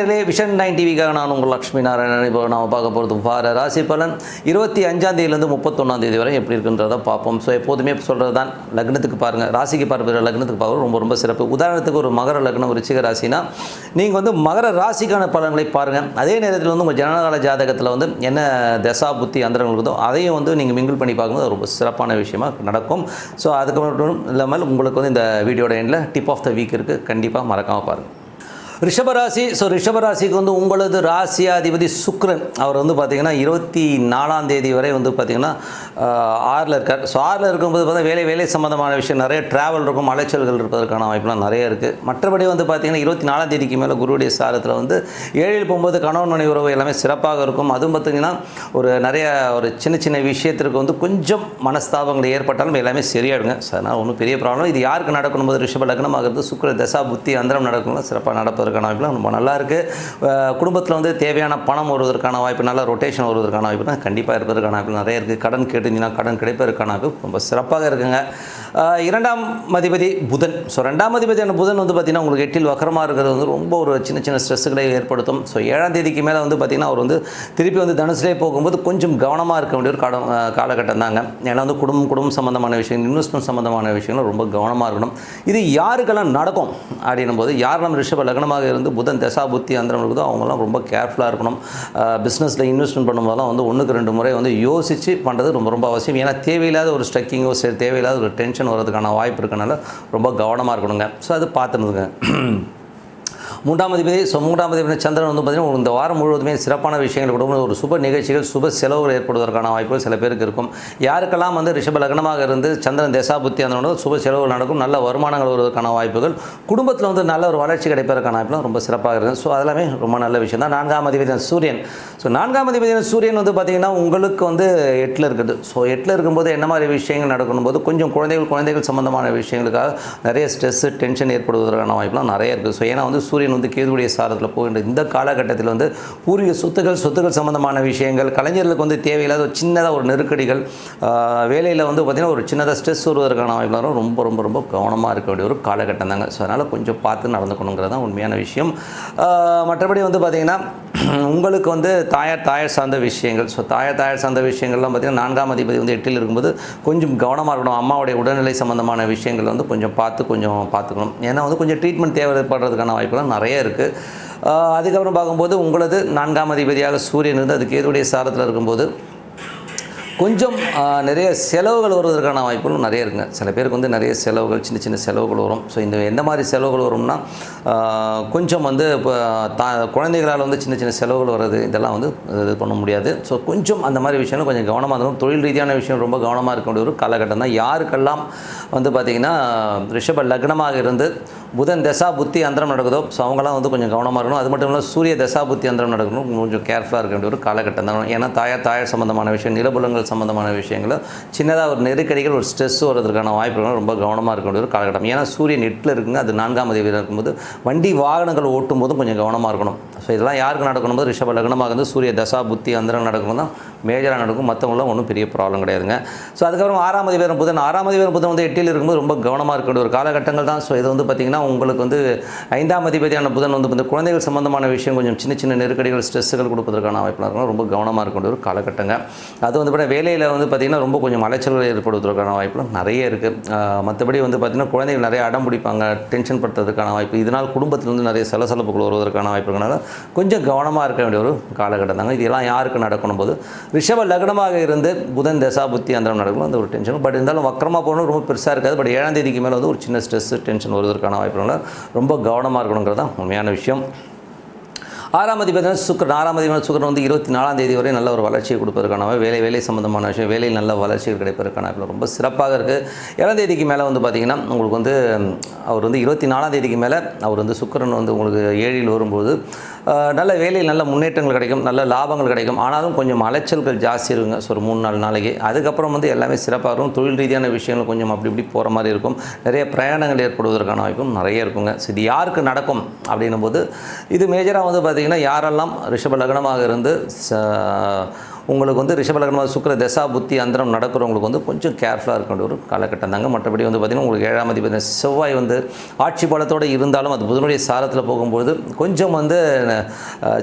நேரிலே vision nine டிவிக்காக நான் உங்கள் லக்ஷ்மி நாராயணன். இப்போ நாம் பார்க்க போகிறது வார ராசி பலன். இருபத்தி அஞ்சாந்தேதியிலேருந்து முப்பத்தொன்னாந்தேதி வரை எப்படி இருக்குன்றதை பார்ப்போம். ஸோ எப்போதுமே சொல்கிறது தான் லக்னத்துக்கு பாருங்கள் ராசிக்கு பார்ப்பது லக்னத்துக்கு பார்க்குறது ரொம்ப ரொம்ப சிறப்பு. உதாரணத்துக்கு ஒரு மகர லக்னம் ரிச்சிக ராசினா நீங்கள் வந்து மகர ராசிக்கான பலன்களை பாருங்கள் அதே நேரத்தில் வந்து உங்கள் ஜனகால ஜாதகத்தில் வந்து என்ன தசா புத்தி அந்தரங்கள் இருக்குதோ அதையும் வந்து நீங்கள் மிங்கிள் பண்ணி பார்க்கும்போது ரொம்ப சிறப்பான விஷயமாக நடக்கும். ஸோ அதுக்கு மட்டும் இல்லாமல் உங்களுக்கு வந்து இந்த வீடியோட எண்டில் டிப் ஆஃப் த வீக் இருக்குது கண்டிப்பாக மறக்காமல் பாருங்கள் ரிஷபராசி ஸோ ரிஷபராசிக்கு வந்து உங்களது ராசியாதிபதி சுக்ரன். அவர் வந்து பார்த்திங்கன்னா இருபத்தி நாலாம் தேதி வரை வந்து பார்த்திங்கன்னா ஆறில் இருக்கார். ஸோ ஆறில் இருக்கும்போது பார்த்தா வேலை வேலை சம்மந்தமான விஷயம் நிறைய ட்ராவல் இருக்கும் அலைச்சல்கள் இருப்பதற்கான வாய்ப்புலாம் நிறைய இருக்குது மற்றபடி வந்து பார்த்திங்கன்னா இருபத்தி நாலாம் தேதிக்கு மேலே குருவுடைய சாரத்தில் வந்து ஏழில் போகும்போது கணவன் மனைவி உறவு எல்லாமே சிறப்பாக இருக்கும். அதுவும் பார்த்திங்கன்னா ஒரு நிறைய ஒரு சின்ன சின்ன விஷயத்திற்கு வந்து கொஞ்சம் மனஸ்தாபங்கள் ஏற்பட்டாலும் எல்லாமே சரியாயிடுங்க. ஸோ அதனால் ஒன்றும் பெரிய ப்ராப்ளம் இது யாருக்கு நடக்கணும் போது ரிஷப லக்னமாகிறது சுக்கர தசா புத்தி அந்தரம் நடக்கணும் சிறப்பாக நடப்பது வருவதற்கான வாய்ப்புலாம் ரொம்ப நல்லா இருக்குது குடும்பத்தில் வந்து தேவையான பணம் வருவதற்கான வாய்ப்பு நல்ல ரொட்டேஷன் வருவதற்கான வாய்ப்பு தான் கண்டிப்பாக இருப்பதற்கான வாய்ப்பு நிறைய இருக்குது கடன் கேட்டுருந்தீங்கன்னா கடன் கிடைப்பதற்கான வாய்ப்பு ரொம்ப சிறப்பாக இருக்குங்க. இரண்டாம் அதிபதி புதன். ஸோ ரெண்டாம் அதிபதியான புதன் வந்து பார்த்திங்கன்னா உங்களுக்கு எட்டில் வக்கரமாக இருக்கிறது வந்து ரொம்ப ஒரு சின்ன சின்ன ஸ்ட்ரெஸ்ஸுகளை ஏற்படுத்தும். ஸோ ஏழாம் தேதிக்கு மேலே வந்து பார்த்திங்கன்னா அவர் வந்து திருப்பி வந்து தனுசுலே போகும்போது கொஞ்சம் கவனமாக இருக்க வேண்டிய ஒரு காலம் காலகட்டம் தாங்க. ஏன்னா வந்து குடும்பம் குடும்பம் சம்மந்தமான விஷயங்கள் இன்வெஸ்ட்மெண்ட் சம்மந்தமான விஷயங்கள் ரொம்ப கவனமாக இருக்கணும். இது யாருக்கெல்லாம் நடக்கும் அப்படின்னும் போது யார் நம்ம ரிஷப லக்னமாக இருந்து புதன் தசா புத்தி அந்தரம் இருக்குதோ. அவங்கெல்லாம் ரொம்ப கேர்ஃபுல்லாக இருக்கணும். பிஸ்னஸில் இன்வெஸ்ட்மெண்ட் பண்ணும்போதெல்லாம் வந்து ஒன்றுக்கு ரெண்டு முறை வந்து யோசித்து பண்ணுறது ரொம்ப ரொம்ப அவசியம். ஏன்னா தேவையில்லாத ஒரு ஸ்ட்ரக்கிங்கோ சரி தேவையில்லாத ஒரு டென்ஷன் வரதுக்கான வாய்ப்பு இருக்கனால ரொம்ப கவனமாக இருக்கணுங்க. ஸோ அது பார்த்துருந்துங்க. மூன்றாம் அதிபதி ஸோ மூன்றாம் அதிபதி சந்திரன் வந்து பார்த்திங்கன்னா இந்த வாரம் முழுவதுமே சிறப்பான விஷயங்கள் கொடுக்கும் ஒரு சுப நிகழ்ச்சிகள் சுப செலவுகள் ஏற்படுவதற்கான வாய்ப்புகள் சில பேருக்கு இருக்கும். யாருக்கெல்லாம் வந்து ரிஷப லக்னமாக இருந்து சந்திரன் தேசாபுத்தி அந்த சுப செலவுகள் நடக்கும் நல்ல வருமானங்கள் வருவதற்கான வாய்ப்புகள் குடும்பத்தில் வந்து நல்ல ஒரு வளர்ச்சி கிடைப்பதற்கான வாய்ப்புலாம் ரொம்ப சிறப்பாக இருக்குது ஸோ அதெல்லாமே ரொம்ப நல்ல விஷயம் தான். நான்காம் அதிபதி சூரியன். ஸோ நான்காம் அதிபதி சூரியன் வந்து பார்த்திங்கன்னா உங்களுக்கு வந்து எட்டில் இருக்குது. ஸோ எட்டில் இருக்கும்போது என்ன மாதிரி விஷயங்கள் நடக்கணும் போது கொஞ்சம் குழந்தைகள் குழந்தைகள் சம்பந்தமான விஷயங்களுக்காக நிறைய ஸ்ட்ரெஸ்ஸு டென்ஷன் ஏற்படுவதற்கான வாய்ப்புலாம் நிறைய இருக்குது. ஸோ ஏன்னா வந்து சூரியன் வந்து கேதுடைய சாரத்தில் போகின்ற இந்த காலகட்டத்தில் வந்து பூர்வீக சொத்துக்கள் சொத்துக்கள் சம்பந்தமான விஷயங்கள் கலைஞர்களுக்கு வந்து தேவையில்லாத ஒரு சின்னதாக ஒரு நெருக்கடிகள் வேலையில் வந்து பார்த்திங்கன்னா ஒரு சின்னதாக ஸ்ட்ரெஸ் வருவதற்கான வாய்ப்பு ரொம்ப ரொம்ப ரொம்ப கவனமாக இருக்க வேண்டிய ஒரு காலகட்டம் தாங்க. ஸோ அதனால் கொஞ்சம் பார்த்து நடந்துக்கணுங்கிறது தான் உண்மையான விஷயம். மற்றபடி வந்து பார்த்திங்கன்னா உங்களுக்கு வந்து தாயார் தாயார் சார்ந்த விஷயங்கள். ஸோ தாயார் தாயார் சார்ந்த விஷயங்கள்லாம் பார்த்திங்கன்னா நான்காம் அதிபதி வந்து எட்டில் இருக்கும்போது கொஞ்சம் கவனமாக இருக்கணும். அம்மாவுடைய உடல்நிலை சம்மந்தமான விஷயங்கள் வந்து கொஞ்சம் பார்த்து கொஞ்சம் பார்த்துக்கணும். ஏன்னா வந்து கொஞ்சம் ட்ரீட்மெண்ட் தேவைப்படுறதுக்கான வாய்ப்புலாம் நிறைய இருக்குது அதுக்கப்புறம் பார்க்கும்போது உங்களது நான்காம் அதிபதியாக சூரியன் இருந்து அதுக்கு கேதுடைய சாரத்தில் இருக்கும்போது கொஞ்சம் நிறைய செலவுகள் வருவதற்கான வாய்ப்புகளும் நிறைய இருக்குங்க. சில பேருக்கு வந்து நிறைய செலவுகள் சின்ன சின்ன செலவுகள் வரும். ஸோ இந்த எந்த மாதிரி செலவுகள் வரும்னா கொஞ்சம் வந்து இப்போ தா குழந்தைகளால் வந்து சின்ன சின்ன செலவுகள் வர்றது இதெல்லாம் வந்து இது பண்ண முடியாது. ஸோ கொஞ்சம் அந்த மாதிரி விஷயம் கொஞ்சம் கவனமாக இருக்கும் தொழில் ரீதியான விஷயம் ரொம்ப கவனமாக இருக்க வேண்டிய ஒரு காலகட்டம் தான். யாருக்கெல்லாம் வந்து பார்த்திங்கன்னா ரிஷப லக்னமாக இருந்து புதன் தசா புத்தி அந்தரம் நடக்குதோ? ஸோ அவங்களாம் வந்து கொஞ்சம் கவனமாக இருக்கணும். அது மட்டும் இல்லாமல் சூரிய தசா புத்தி அந்தரம் நடக்கணும். கொஞ்சம் கேர்ஃபுல்லாக இருக்க வேண்டிய ஒரு காலகட்டம் தான். ஏன்னா தாயார் தாயார் சம்மந்தமான விஷயம் நிலபுலங்கள் சம்மந்தமான விஷயங்கள் சின்னதாக ஒரு நெருக்கடிகள் ஒரு ஸ்ட்ரெஸ் வர்றதுக்கான வாய்ப்புகள் ரொம்ப கவனமாக இருக்க வேண்டிய ஒரு காலகட்டம். ஏன்னா சூரியன் எட்டில் இருக்குங்க. அது நான்காம் தேதியில் இருக்கும்போது வண்டி வாகனங்கள் ஓட்டும் போதும் கொஞ்சம் கவனமாக இருக்கணும். ஸோ இதெல்லாம் யாருக்கு நடக்கணும்? போது ரிஷப லக்னமாக இருந்து சூரிய தசா புத்தி அந்தரம் நடக்கும் தான். மேஜராக நடக்கும். மற்றவங்களாம் ஒன்றும் பெரிய ப்ராப்ளம் கிடையாதுங்க. ஸோ அதுக்கப்புறம் ஆறாம் அதிபரம் புதன். ஆறாம் அதிபரம் புதன் வந்து எட்டில் இருக்கும்போது ரொம்ப கவனமாக இருக்க ஒரு காலகட்டங்கள் தான். ஸோ இது வந்து பார்த்திங்கன்னா உங்களுக்கு வந்து ஐந்தாம் அதிபதியான புதன் வந்து இந்த குழந்தைகள் சம்பந்தமான விஷயம் கொஞ்சம் சின்ன சின்ன நெருக்கடிகள் ஸ்ட்ரெஸ்ஸுகள் கொடுப்பதற்கான வாய்ப்பு இருக்கும் ரொம்ப கவனமாக இருக்க ஒரு காலகட்டங்க. அது வந்து பார்த்தீங்கன்னா வேலையில் வந்து பார்த்திங்கன்னா ரொம்ப கொஞ்சம் அலைச்சல்கள் ஏற்படுவதற்கான வாய்ப்புலாம் நிறைய இருக்குது மற்றபடி வந்து பார்த்திங்கன்னா குழந்தைகள் நிறைய அடம் பிடிப்பாங்க. டென்ஷன் படுத்துறதுக்கான வாய்ப்பு. இதனால் குடும்பத்தில் வந்து நிறைய சலசலப்புகள் வருவதற்கான வாய்ப்பு இருக்கனால கொஞ்சம் கவனமாக இருக்க வேண்டிய ஒரு காலகட்டம் தாங்க. இதெல்லாம் யாருக்கு நடக்கணும் போது? ரிஷப லக்னமாக இருந்து புதன் தசாபுத்தி அந்த நடக்கும் அந்த ஒரு டென்ஷன் பட் இருந்தாலும் வக்கரமாக போகணும் ரொம்ப பெருசாக இருக்காது. பட் ஏழாம் தேதிக்கு மேலே வந்து ஒரு சின்ன ஸ்ட்ரெஸ் டென்ஷன் வருவதற்கான வாய்ப்பு ரொம்ப கவனமாக இருக்கணுங்கிறது தான் உண்மையான விஷயம். ஆறாம் அதிபதி சுக்கரன். ஆறாம் அதிபதி சுக்கரன் வந்து இருபத்தி நாலாம் தேதி வரை நல்ல ஒரு வளர்ச்சியை கொடுப்பதற்கான வேலை வேலை சம்பந்தமான விஷயம் வேலையில் நல்ல வளர்ச்சிகள் கிடைப்பதற்கான வாய்ப்பு ரொம்ப சிறப்பாக இருக்குது ஏழாம் தேதிக்கு மேலே வந்து பார்த்திங்கன்னா உங்களுக்கு வந்து அவர் வந்து இருபத்தி நாலாம் தேதிக்கு மேலே அவர் வந்து சுக்கரன் வந்து உங்களுக்கு ஏழில் வரும்போது நல்ல வேலையில் நல்ல முன்னேற்றங்கள் கிடைக்கும் நல்ல லாபங்கள் கிடைக்கும். ஆனாலும் கொஞ்சம் அலைச்சல்கள் ஜாஸ்தி இருக்குங்க. ஸோ ஒரு மூணு நாலு நாளைக்கு. அதுக்கப்புறம் வந்து எல்லாமே சிறப்பாக இருக்கும். தொழில் ரீதியான விஷயங்கள் கொஞ்சம் அப்படி இப்படி போகிற மாதிரி இருக்கும். நிறைய பிரயாணங்கள் ஏற்படுவதற்கான வாய்ப்பும் நிறைய இருக்குங்க. ஸோ இது யாருக்கு நடக்கும் அப்படின்னும் போது இது மேஜராக வந்து பார்த்திங்கன்னா பார்த்தீங்கன்னா யாரெல்லாம் ரிஷப லக்னமாக இருந்து உங்களுக்கு வந்து ரிஷபலக்னமாக சுக்கிர தசா புத்தி அந்தரம் நடக்கிறவங்களுக்கு வந்து கொஞ்சம் கேர்ஃபுல்லாக இருக்க வேண்டிய ஒரு காலகட்டம் தாங்க. மற்றபடி வந்து பார்த்திங்கன்னா உங்களுக்கு ஏழாம் அதிபதி செவ்வாய் வந்து ஆட்சி பலத்தோடு இருந்தாலும் அது புதனுடைய சாரத்தில் போகும்போது கொஞ்சம் வந்து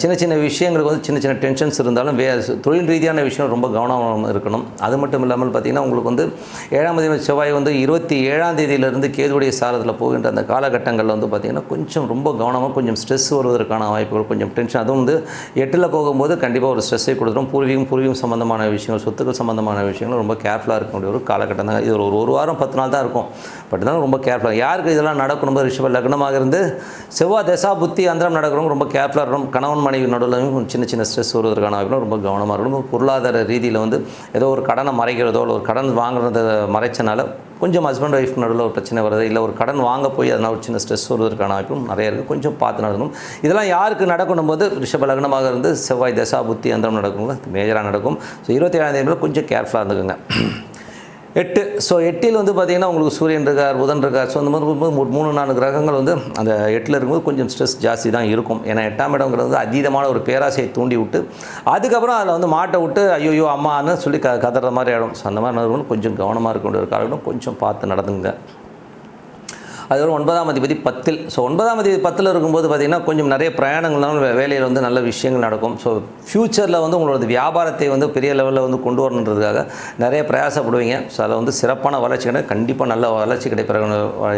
சின்ன சின்ன விஷயங்களுக்கு வந்து சின்ன சின்ன டென்ஷன்ஸ் இருந்தாலும் வே தொழில் ரீதியான விஷயம் ரொம்ப கவனம் இருக்கணும். அது மட்டும் இல்லாமல் பார்த்திங்கன்னா உங்களுக்கு வந்து ஏழாம் தேதி செவ்வாய் வந்து இருபத்தி ஏழாம் தேதியிலிருந்து கேதுடைய சாரத்தில் போகின்ற அந்த காலகட்டங்களில் வந்து பார்த்திங்கன்னா கொஞ்சம் ரொம்ப கவனமாக கொஞ்சம் ஸ்ட்ரெஸ் வருவதற்கான வாய்ப்புகள் கொஞ்சம் டென்ஷன் அதுவும் வந்து எட்டில் போகும்போது கண்டிப்பாக ஒரு ஸ்ட்ரெஸ்ஸை கொடுத்துரும். பூர்வீகம் பூர்வீகம் சம்மந்தமான விஷயங்கள் சொத்துக்கள் சம்மந்தமான விஷயங்கள் ரொம்ப கேர்ஃபுல்லாக இருக்கக்கூடிய ஒரு காலகட்டம் தான் இது ஒரு ஒரு வாரம் பத்து நாள் தான் இருக்கும். பட் தான் ரொம்ப கேர்ஃபுல்லாக யாருக்கு இதெல்லாம் நடக்கணும் ரிஷப லக்னமாக இருந்து செவ்வாய் தசா புத்தி அந்தரம் நடக்கிறவங்க ரொம்ப கேர்ஃபுல்லாக இருக்கணும். கணவன் மனைவி நடுவில் சின்ன சின்ன ஸ்ட்ரெஸ் வருவதற்கான ரொம்ப கவனமாக இருக்கணும். பொருளாதார ரீதியில் வந்து ஏதோ ஒரு கடனை மறைக்கிறதோ இல்லை ஒரு கடன் வாங்குறத மறைச்சனால கொஞ்சம் ஹஸ்பண்ட் ஒய்ஃப் நடுவில் ஒரு பிரச்சனை வருது. இல்லை ஒரு கடன் வாங்க போய் அதனால் ஒரு சின்ன ஸ்ட்ரெஸ் வருவதற்கான வாய்ப்பும் நிறைய இருக்குது கொஞ்சம் பார்த்து நடக்கணும். இதெல்லாம் யாருக்கு நடக்கணும் போது ரிஷப லக்னமாக இருந்து செவ்வாய் தசா புத்தி அந்தரம் நடக்கும் மேஜராக நடக்கும். ஸோ இருபத்தி ஏழாம் தேதியில் கொஞ்சம் கேர்ஃபுல்லாக இருந்துக்குங்க. எட்டு. ஸோ எட்டில் வந்து பார்த்திங்கன்னா உங்களுக்கு சூரியன் இருக்கார் புதன் இருக்கார். ஸோ அந்த மாதிரி இருக்கும்போது மூ- மூணு நாலு கிரகங்கள் வந்து அந்த எட்டில் இருக்கும்போது கொஞ்சம் ஸ்ட்ரெஸ் ஜாஸ்தி தான் இருக்கும். ஏன்னா எட்டாம் இடங்கிறது வந்து அதீதமான ஒரு பேராசையை தூண்டி விட்டு அதுக்கப்புறம் அதில் வந்து மாட்டை விட்டு ஐயோயோ அம்மான்னு சொல்லி க கதற மாதிரி ஆகிடும் ஸோ அந்த மாதிரி கொஞ்சம் கவனமாக இருக்க வேண்டிய காலகட்டம் கொஞ்சம் பார்த்து நடந்துங்க அது ஒரு ஒன்பதாம் அதிபதி பத்தில். ஸோ ஒன்பதாம் அதிபதி பத்தில் இருக்கும்போது பார்த்திங்கன்னா கொஞ்சம் நிறைய பிரயாணங்கள்னால வே- வேலையில் வந்து நல்ல விஷயங்கள் நடக்கும். ஸோ ஃப்யூச்சரில் வந்து உங்களோட வியாபாரத்தை வந்து பெரிய லெவலில் வந்து கொண்டு வரணுன்றதுக்காக நிறைய பிரயாசப்படுவீங்க. ஸோ அதில் வந்து சிறப்பான வளர்ச்சி கிடையாது கண்டிப்பாக நல்ல வளர்ச்சி கிடைப்பிற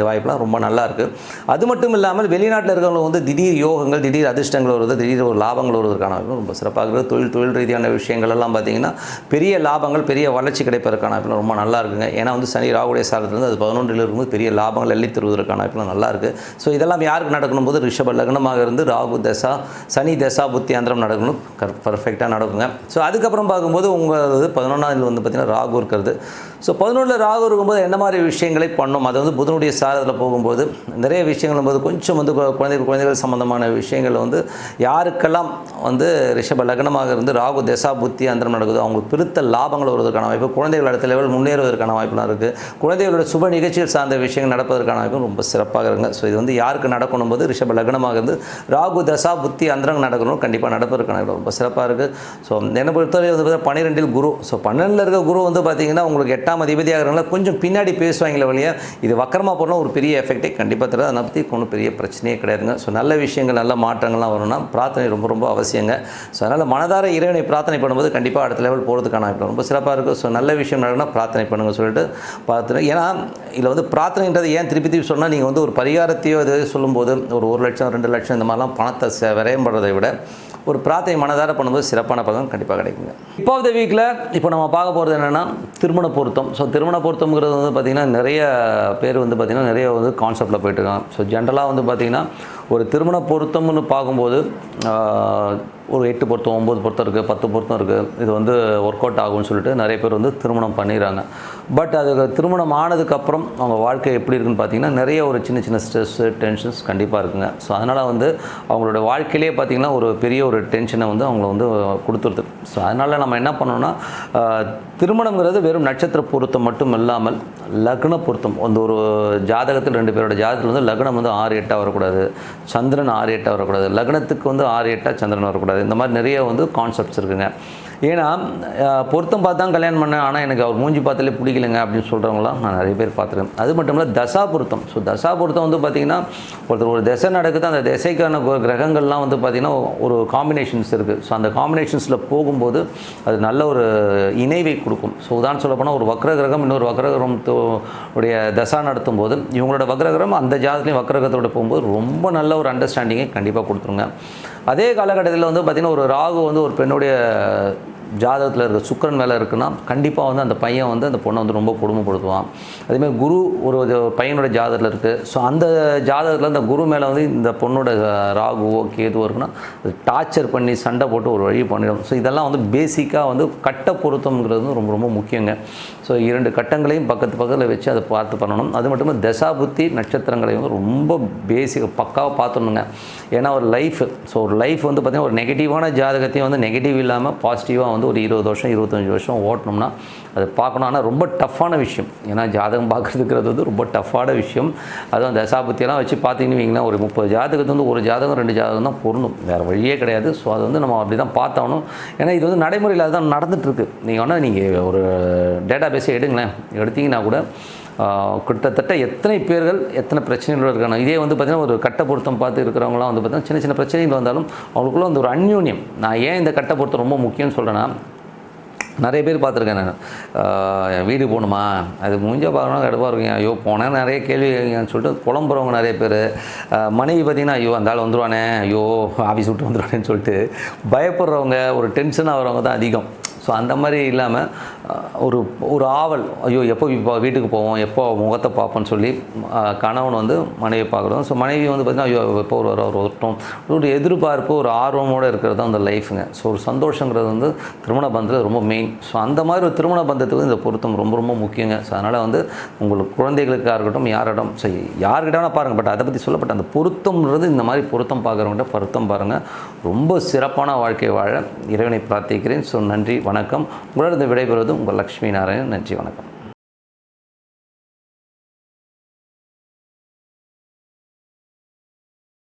வாய்ப்புலாம் ரொம்ப நல்லா இருக்குது அது மட்டும் இல்லாமல் வெளிநாட்டில் இருக்கிறவங்க வந்து திடீர் யோகங்கள் திடீர் அதிர்ஷ்டங்கள் வருது திடீர் ஒரு லாபங்கள் வருவதற்கான வாய்ப்பு ரொம்ப சிறப்பாக இருக்குது. தொழில் தொழில் ரீதியான விஷயங்கள் எல்லாம் பார்த்திங்கன்னா பெரிய லாபங்கள் பெரிய வளர்ச்சி கிடைப்பதற்கான வாய்ப்புலாம் ரொம்ப நல்லா இருக்குங்க. ஏன்னா வந்து சனி ராகுடைய சாரத்துலேருந்து அது பதினொன்றில் இருக்கும்போது பெரிய லாபங்கள் எள்ளி தருவதற்கான வாய்ப்புலாம் நல்லா ஸோ இதெல்லாம் யாருக்கு நடக்கணும் போது? ரிஷப லக்னமாக இருந்து ராகு தசா சனி தசா புத்தி அந்தரம் நடக்கணும். பர்ஃபெக்டாக நடக்குங்க. ஸோ அதுக்கப்புறம் பார்க்கும்போது உங்களது பதினொன்றாவது வந்து பார்த்திங்கன்னா ராகு இருக்கிறது. ஸோ பதினொன்றில் ராகு இருக்கும்போது என்ன மாதிரி விஷயங்களை பண்ணும்? அது வந்து புதனுடைய சாரத்தில் போகும்போது நிறைய விஷயங்கள் போது கொஞ்சம் வந்து கு- குழந்தைகள் குழந்தைகள் சம்மந்தமான விஷயங்கள் வந்து யாருக்கெல்லாம் வந்து ரிஷப லக்னமாக இருந்து ராகு தசா புத்தி அந்தரம் நடக்குது அவங்களுக்கு பிரித்த லாபங்கள் வருவதற்கான வாய்ப்பு குழந்தைகள் அடுத்த லெவல் முன்னேறுவதற்கான வாய்ப்புலாம் இருக்குது குழந்தைகளோட சுப நிகழ்ச்சிகள் சார்ந்த விஷயங்கள் நடப்பதற்கான வாய்ப்பு ரொம்ப சிறப்பாக இருங்க ஸோ இது வந்து யாருக்கு நடக்கணும் போது ரிஷப லக்னமாக இருந்து ராகு தசா புத்தி அந்தரங்க நடக்கணும். கண்டிப்பாக நடப்பதற்கான ரொம்ப சிறப்பாக இருக்குது ஸோ என்னை பொறுத்தவரை வந்து பன்னிரெண்டில் குரு. ஸோ பன்னெண்டில் இருக்க குரு வந்து பார்த்தீங்கன்னா உங்களுக்கு எட்டாம் அதிபதியாக இருக்கிறனால கொஞ்சம் பின்னாடி பேசுவாங்களே வழியா இது வக்கரமாக போனால் ஒரு பெரிய எஃபெக்டே கண்டிப்பாக தருது. அதை பற்றி ஒன்றும் பெரிய பிரச்சனையே கிடையாதுங்க. ஸோ நல்ல விஷயங்கள் நல்ல மாற்றங்கள்லாம் வரணும்னா பிரார்த்தனை ரொம்ப ரொம்ப அவசியங்க. ஸோ அதனால் மனதார இறைவனை பிரார்த்தனை பண்ணும்போது கண்டிப்பாக அடுத்த லெவல் போகிறதுக்கான வாய்ப்பு ரொம்ப சிறப்பாக இருக்கும் ஸோ நல்ல விஷயம் நடக்குன்னா பிரார்த்தனை பண்ணுங்க சொல்லிட்டு பார்த்துட்டு. ஏன்னா இதில் வந்து பிரார்த்தனைன்றது ஏன் திருப்பி திருப்பி சொன்னால் நீங்கள் வந்து ஒரு பரிகாரத்தையோ இது சொல்லும்போது ஒரு ஒரு லட்சம் ரெண்டு லட்சம் இந்த மாதிரிலாம் பணத்தை செ- விரயம் பண்ணுறதை விட ஒரு பிரார்த்தனை மனதார பண்ணும்போது சிறப்பான பலன் கண்டிப்பாக கிடைக்குங்க. இப்போ இந்த வீக்கில் இப்போ நம்ம பார்க்க போகிறது என்னென்னா திருமண பொருத்தம். ஸோ திருமண பொருத்தம்ங்கிறது வந்து பார்த்திங்கன்னா நிறைய பேர் வந்து பார்த்திங்கன்னா நிறைய வந்து கான்செப்டில் போயிட்டுருக்காங்க. ஸோ ஜென்ரலாக வந்து பார்த்திங்கன்னா ஒரு திருமண பொருத்தம்னு பார்க்கும்போது ஒரு எட்டு பொருத்தம் ஒம்பது பொருத்தம் இருக்குது பத்து பொருத்தம் இருக்குது இது வந்து ஒர்க் அவுட் ஆகும்னு சொல்லிட்டு நிறைய பேர் வந்து திருமணம் பண்ணிடுறாங்க. பட் அது திருமணம் ஆனதுக்கப்புறம் அவங்க வாழ்க்கை எப்படி இருக்குன்னு பார்த்தீங்கன்னா நிறைய ஒரு சின்ன சின்ன ஸ்ட்ரெஸ்ஸு டென்ஷன்ஸ் கண்டிப்பாக இருக்குங்க. ஸோ அதனால் வந்து அவங்களோட வாழ்க்கையிலே பார்த்திங்கன்னா ஒரு பெரிய ஒரு டென்ஷனை வந்து அவங்கள வந்து கொடுத்துருது. ஸோ அதனால் நம்ம என்ன பண்ணோம்னா திருமணங்கிறது வெறும் நட்சத்திர பொருத்தம் மட்டும் இல்லாமல் லக்ன பொருத்தம். அந்த ஒரு ஜாதகத்தில் ரெண்டு பேரோட ஜாதகத்தில் வந்து லக்னம் வந்து ஆறு எட்டாக வரக்கூடாது. சந்திரன் ஆறு எட்டாக வரக்கூடாது. லக்னத்துக்கு வந்து ஆறு எட்டாக சந்திரன் வரக்கூடாது. இந்த மாதிரி நிறைய வந்து கான்செப்ட்ஸ் இருக்குங்க. ஏன்னா பொருத்தம் பார்த்து தான் கல்யாணம் பண்ணேன். ஆனால் எனக்கு அவர் மூஞ்சி பார்த்தாலே பிடிக்கலங்க அப்படின்னு சொல்கிறவங்களாம் நான் நிறைய பேர் பார்த்துருக்கேன். அது மட்டும் இல்லை தசா பொருத்தம். ஸோ தசா பொருத்தம் வந்து பார்த்திங்கன்னா ஒருத்தர் ஒரு திசை நடக்குது அந்த திசைக்கான கிரகங்கள்லாம் வந்து பார்த்திங்கன்னா ஒரு காம்பினேஷன்ஸ் இருக்குது ஸோ அந்த காம்பினேஷன்ஸில் போகும்போது அது நல்ல ஒரு இணைவை கொடுக்கும். ஸோ உதாரணம் சொல்லப்போனால் ஒரு வக்ர கிரகம் இன்னொரு வக்ர உடைய தசா நடத்தும் போது இவங்களோட வக்ரகிரகம் அந்த ஜாதத்துலேயும் வக்ரகத்தோட போகும்போது ரொம்ப நல்ல ஒரு அண்டர்ஸ்டாண்டிங்கை கண்டிப்பாக கொடுத்துருங்க. அதே காலகட்டத்தில் வந்து பார்த்திங்கன்னா ஒரு ராகு வந்து ஒரு பெண்ணுடைய ஜாதகத்தில் இருக்க சுக்கரன் மேலே இருக்குன்னா கண்டிப்பாக வந்து அந்த பையன் வந்து அந்த பொண்ணை வந்து ரொம்ப கொடுமைப்படுத்துவான் அதேமாதிரி குரு ஒரு பையனோட ஜாதகத்தில் இருக்குது ஸோ அந்த ஜாதகத்தில் அந்த குரு மேலே வந்து இந்த பொண்ணோட ராகுவோ கேதுவோ இருக்குன்னா அது டார்ச்சர் பண்ணி சண்டை போட்டு ஒரு வழி பண்ணிடும். ஸோ இதெல்லாம் வந்து பேசிக்காக வந்து கட்ட பொருத்தம்ங்கிறது ரொம்ப ரொம்ப முக்கியங்க. ஸோ இரண்டு கட்டங்களையும் பக்கத்து பக்கத்தில் வச்சு அதை பார்த்து பண்ணணும். அது மட்டும் இல்லாமல் தசாபுத்தி நட்சத்திரங்களை வந்து ரொம்ப பேசிக் பக்காவாக பார்த்துணுங்க ஏன்னா ஒரு லைஃப் ஸோ ஒரு லைஃப் வந்து பார்த்திங்கன்னா ஒரு நெகட்டிவான ஜாதகத்தையும் வந்து நெகட்டிவ் இல்லாமல் பாசிட்டிவாக வந்து ஒரு இருபது வருஷம் இருபத்தஞ்சி வருஷம் ஓட்டணும்னா அதை பார்க்கணும். ஆனால் ரொம்ப டஃப்பான விஷயம். ஏன்னா ஜாதகம் பார்க்குறதுங்கிறது வந்து ரொம்ப டஃப்பான விஷயம். அதுவும் தசாபத்தியெல்லாம் வச்சு பார்த்தீங்கன்னு வைங்களேன் ஒரு முப்பது ஜாதகத்து வந்து ஒரு ஜாதகம் ரெண்டு ஜாதகம் தான் பொருந்தும். வேறு வழியே கிடையாது. ஸோ அது வந்து நம்ம அப்படி தான் பார்த்தாகணும். ஏன்னா இது வந்து நடைமுறையில் அதுதான் நடந்துகிட்ருக்கு நீங்கள் வேணால் நீங்கள் ஒரு டேட்டா பேஸை எடுங்களேன். எடுத்தீங்கன்னா கூட கிட்டத்தட்ட எத்தனை பேர்கள் எத்தனை பிரச்சனைகள் இருக்காங்க? இதே வந்து பார்த்திங்கன்னா ஒரு கட்ட பொருத்தம் பார்த்து இருக்கிறவங்களாம் வந்து பார்த்திங்கன்னா சின்ன சின்ன பிரச்சனைகள் வந்தாலும் அவங்களுக்குள்ள வந்து ஒரு அந்யூன்யம். நான் ஏன் இந்த கட்ட பொருத்தம் ரொம்ப முக்கியம்னு சொல்கிறேன்னா நிறைய பேர் பார்த்துருக்கேன் நான். வீடு போகணுமா? அது முடிஞ்ச பார்க்கணும் கடுப்பாக இருக்குங்க ஐயோ போனால் நிறைய கேள்வி சொல்லிட்டு புலம்புறவங்க நிறைய பேர். மனைவி பார்த்திங்கன்னா ஐயோ அந்த ஆள் வந்துடுவானே ஐயோ ஆஃபீஸ் விட்டு வந்துருவானேன்னு சொல்லிட்டு பயப்படுறவங்க ஒரு டென்ஷன் ஆகிறவங்க தான் அதிகம். ஸோ அந்த மாதிரி இல்லாமல் ஒரு ஒரு ஆவல் ஐயோ எப்போ இப்போ வீட்டுக்கு போவோம் எப்போ முகத்தை பார்ப்போம்னு சொல்லி கணவன் வந்து மனைவி பார்க்குறோம். ஸோ மனைவி வந்து பார்த்திங்கன்னா ஐயோ எப்போ ஒரு ஒரு வரட்டும். ஒரு எதிர்பார்ப்பு ஒரு ஆர்வமோடு இருக்கிறது தான் அந்த லைஃபுங்க ஸோ ஒரு சந்தோஷங்கிறது வந்து திருமண பந்தத்தில் ரொம்ப மெயின் ஸோ அந்த மாதிரி ஒரு திருமண பந்தத்துக்கு இந்த பொருத்தம் ரொம்ப ரொம்ப முக்கியங்க. ஸோ அதனால் வந்து உங்களுக்கு குழந்தைகளுக்காக இருக்கட்டும் யாரிடம் ஸோ யார்கிட்ட வேணால் பாருங்கள் பட் அதை பற்றி சொல்லப்பட்ட அந்த பொருத்தம்ன்றது இந்த மாதிரி பொருத்தம் பார்க்குறவங்கள்ட்ட பொருத்தம் பாருங்கள் ரொம்ப சிறப்பான வாழ்க்கை வாழ இறைவனை பிரார்த்திக்கிறேன். ஸோ நன்றி வணக்கம். வணக்கம். உங்களிடம் விடைபெறுவது உங்கள் லக்ஷ்மி நாராயணன். நன்றி வணக்கம்.